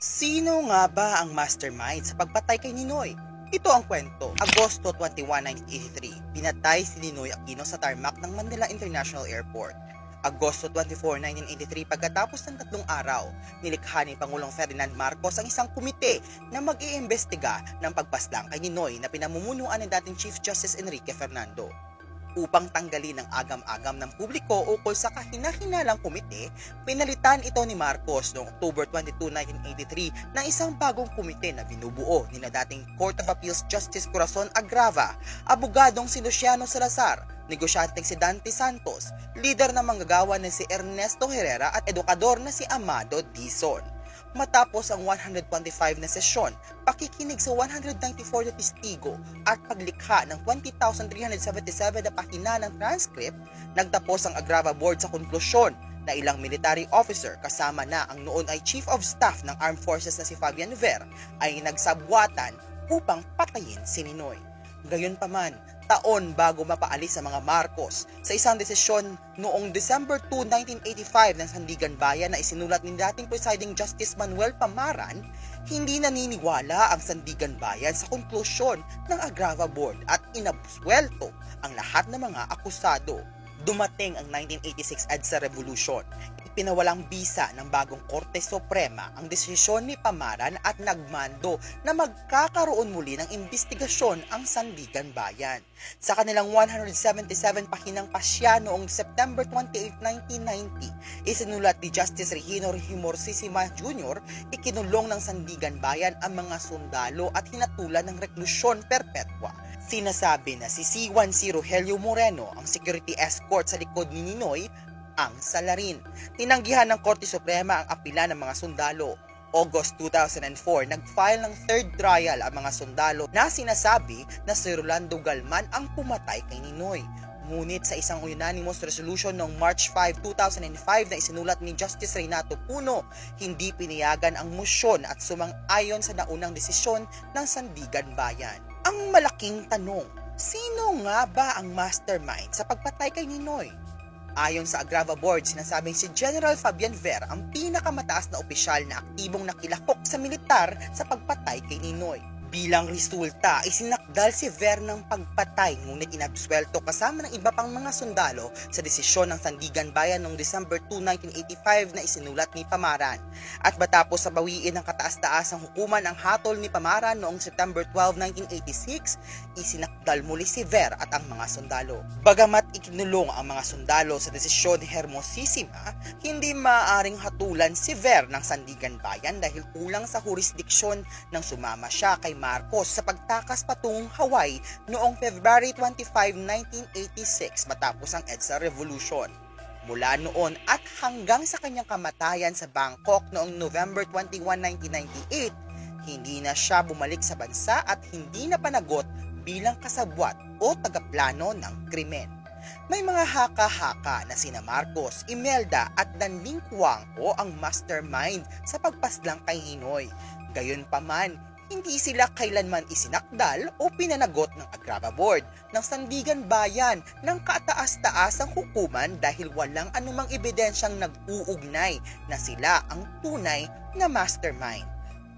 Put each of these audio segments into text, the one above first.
Sino nga ba ang mastermind sa pagpatay kay Ninoy? Ito ang kwento. Agosto 21, 1983, pinatay si Ninoy Aquino sa tarmac ng Manila International Airport. Agosto 24, 1983, pagkatapos ng tatlong araw, nilikha ni Pangulong Ferdinand Marcos ang isang komite na mag-iimbestiga ng pagpaslang kay Ninoy na pinamumunuan ng dating Chief Justice Enrique Fernando upang tanggalin ang agam-agam ng publiko ukol sa kahinahinalang komite, pinalitan ito ni Marcos noong October 22, 1983 ng isang bagong komite na binubuo ni na dating Court of Appeals Justice Corazon Agrava, abogadong si Luciano Salazar, negosyanteng si Dante Santos, leader ng manggagawa na si Ernesto Herrera at edukador na si Amado Dizon. Matapos ang 125 na sesyon, pakikinig sa 194 na testigo at paglikha ng 20,377 na pahina ng transcript, nagtapos ang Agrava Board sa konklusyon na ilang military officer kasama na ang noon ay Chief of Staff ng Armed Forces na si Fabian Ver ay nagsabwatan upang patayin si Ninoy. Gayunpaman, taon bago mapaalis sa mga Marcos sa isang desisyon noong December 2, 1985 ng Sandigan Bayan na isinulat ni dating presiding Justice Manuel Pamaran, hindi naniniwala ang Sandigan Bayan sa konklusyon ng Agrava Board at inabsuelto ang lahat ng mga akusado. Dumating ang 1986 EDSA Revolution. Ipinawalang bisa ng bagong Korte Suprema ang desisyon ni Pamaran at nagmando na magkakaroon muli ng investigasyon ang Sandigan Bayan. Sa kanilang 177 pahinang pasya noong September 28, 1990, isinulat ni Justice Regino Himorsisima Jr. ikinulong ng Sandigan Bayan ang mga sundalo at hinatulan ng reklusyon perpetwa. Sinasabi na si C-1 Rogelio Moreno ang security escort sa likod ni Ninoy ang salarin. Tinanggihan ng Korte Suprema ang apila ng mga sundalo. August 2004, nag-file ng third trial ang mga sundalo na sinasabi na si Rolando Galman ang pumatay kay Ninoy. Ngunit sa isang unanimous resolution noong March 5, 2005 na isinulat ni Justice Renato Puno, hindi pinayagan ang musyon at sumang-ayon sa naunang desisyon ng Sandigan Bayan. Ang malaking tanong, sino nga ba ang mastermind sa pagpatay kay Ninoy? Ayon sa Agrava Board, sinasabing si General Fabian Ver ang pinakamataas na opisyal na aktibong nakilahok sa militar sa pagpatay kay Ninoy. Bilang resulta, isinakdal si Ver ng pagpatay ngunit inabswelto kasama ng iba pang mga sundalo sa desisyon ng Sandigan Bayan noong December 2, 1985 na isinulat ni Pamaran. At matapos sa bawiin ng kataas-taasang hukuman ang hatol ni Pamaran noong September 12, 1986, isinakdal muli si Ver at ang mga sundalo. Bagamat ikinulong ang mga sundalo sa desisyon ni Hermosissima, hindi maaaring hatulan si Ver ng Sandigan Bayan dahil kulang sa jurisdiksyon nang sumama siya kay Marcos sa pagtakas patungong Hawaii noong February 25, 1986 matapos ang EDSA Revolution. Mula noon at hanggang sa kanyang kamatayan sa Bangkok noong November 21, 1998, hindi na siya bumalik sa bansa at hindi na panagot bilang kasabwat o tagaplano ng krimen. May mga haka-haka na sina Marcos, Imelda at Danling Cuangco ang mastermind sa pagpaslang kay Hinoy. Gayunpaman, hindi sila kailanman isinakdal o pinanagot ng Agrava Board ng Sandigan Bayan ng kataas-taasang hukuman dahil walang anumang ebidensyang nag-uugnay na sila ang tunay na mastermind.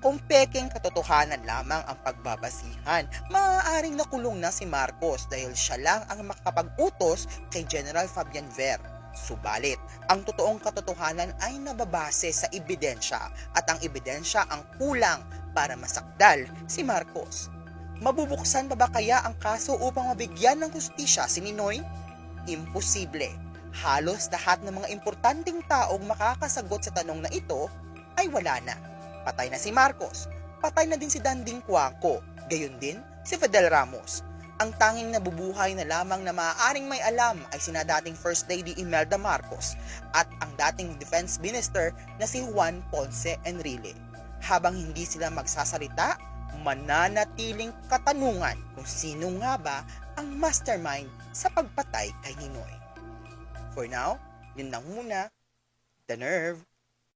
Kung peking katotohanan lamang ang pagbabasihan, maaaring nakulong na si Marcos dahil siya lang ang makapag-utos kay General Fabian Ver. Subalit, ang totoong katotohanan ay nababase sa ebidensya at ang ebidensya ang kulang para masakdal si Marcos. Mabubuksan pa ba kaya ang kaso upang mabigyan ng hustisya si Ninoy? Imposible. Halos lahat ng mga importanteng taong makakasagot sa tanong na ito ay wala na. Patay na si Marcos. Patay na din si Danding Cuanco. Gayon din si Fidel Ramos. Ang tanging nabubuhay na lamang na maaaring may alam ay sina dating First Lady Imelda Marcos at ang dating Defense Minister na si Juan Ponce Enrile habang hindi sila magsasalita, mananatiling katanungan kung sino nga ba ang mastermind sa pagpatay kay Ninoy. For now, yun lang muna. The Nerve.